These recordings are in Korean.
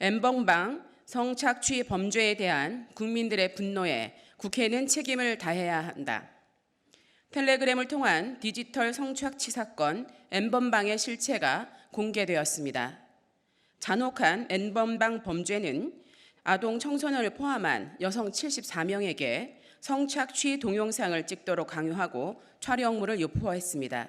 엠번방 성착취 범죄에 대한 국민들의 분노에 국회는 책임을 다해야 한다. 텔레그램을 통한 디지털 성착취 사건 엠번방의 실체가 공개되었습니다. 잔혹한 엠번방 범죄는 아동 청소년을 포함한 여성 74명에게 성착취 동영상을 찍도록 강요하고 촬영물을 유포했습니다.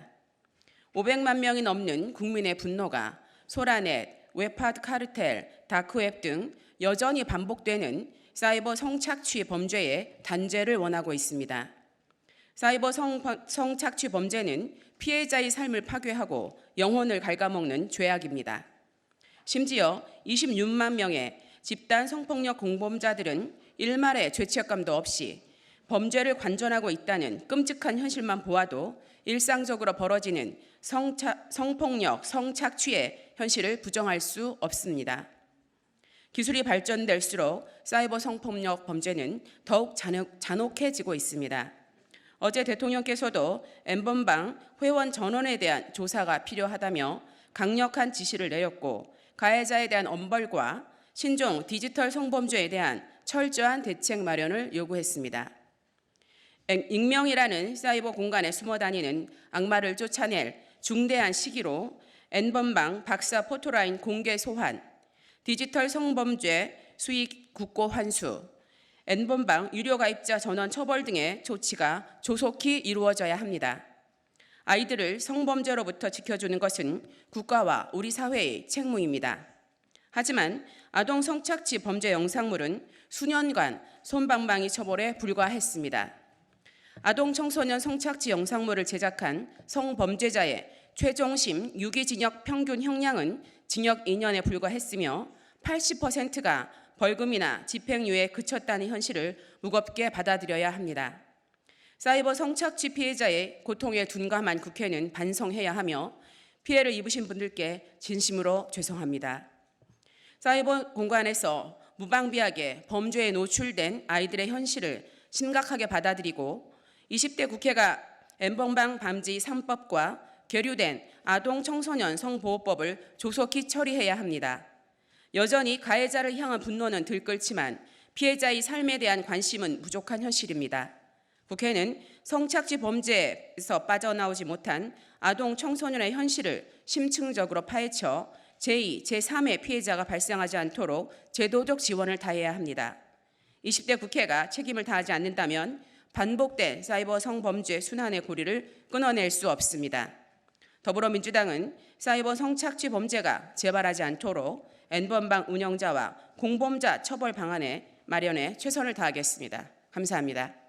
500만 명이 넘는 국민의 분노가 소라넷, 웹하드 카르텔, 다크웹 등 여전히 반복되는 사이버 성착취 범죄의 단죄를 원하고 있습니다. 사이버 성, 성착취 범죄는 피해자의 삶을 파괴하고 영혼을 갉아먹는 죄악입니다. 심지어 26만 명의 집단 성폭력 공범자들은 일말의 죄책감도 없이 범죄를 관전하고 있다는 끔찍한 현실만 보아도 일상적으로 벌어지는 성차, 성폭력, 성착취의 현실을 부정할 수 없습니다. 기술이 발전될수록 사이버 성폭력 범죄는 더욱 잔혹, 잔혹 해지고 있습니다. 어제 대통령께서도 엠번방 회원 전원에 대한 조사가 필요하다며 강력한 지시를 내렸고 가해자에 대한 엄벌과 신종 디지털 성범죄에 대한 철저한 대책 마련을 요구했습니다. 익명이라는 사이버 공간에 숨어 다니는 악마를 쫓아낼 중대한 시기로 N번방 박사 포토라인 공개 소환, 디지털 성범죄 수익 국고 환수, N번방 유료 가입자 전원 처벌 등의 조치가 조속히 이루어져야 합니다. 아이들을 성범죄로부터 지켜주는 것은 국가와 우리 사회의 책무입니다. 하지만 아동 성착취 범죄 영상물은 수년간 솜방망이 처벌에 불과했습니다. 아동 청소년 성착취 영상물을 제작한 성범죄자의 최종심 유기징역 평균 형량은 징역 2년에 불과했으며 80%가 벌금이나 집행유예에 그쳤다는 현실을 무겁게 받아들여야 합니다. 사이버 성착취 피해자의 고통에 둔감한 국회는 반성해야 하며 피해를 입으신 분들께 진심으로 죄송합니다. 사이버 공간에서 무방비하게 범죄에 노출된 아이들의 현실을 심각하게 받아들이고 20대 국회가 엠번방 밤지 3법과 계류된 아동 청소년 성보호법을 조속히 처리해야 합니다. 여전히 가해자를 향한 분노는 들끓지만 피해자의 삶에 대한 관심은 부족한 현실입니다. 국회는 성착취 범죄에서 빠져나오지 못한 아동 청소년의 현실을 심층적으로 파헤쳐 제2, 제3의 피해자가 발생하지 않도록 제도적 지원을 다해야 합니다. 20대 국회가 책임을 다하지 않는다면 반복된 사이버 성범죄 순환의 고리를 끊어낼 수 없습니다. 더불어민주당은 사이버 성착취 범죄가 재발하지 않도록 N번방 운영자와 공범자 처벌 방안에 마련에 최선을 다하겠습니다. 감사합니다.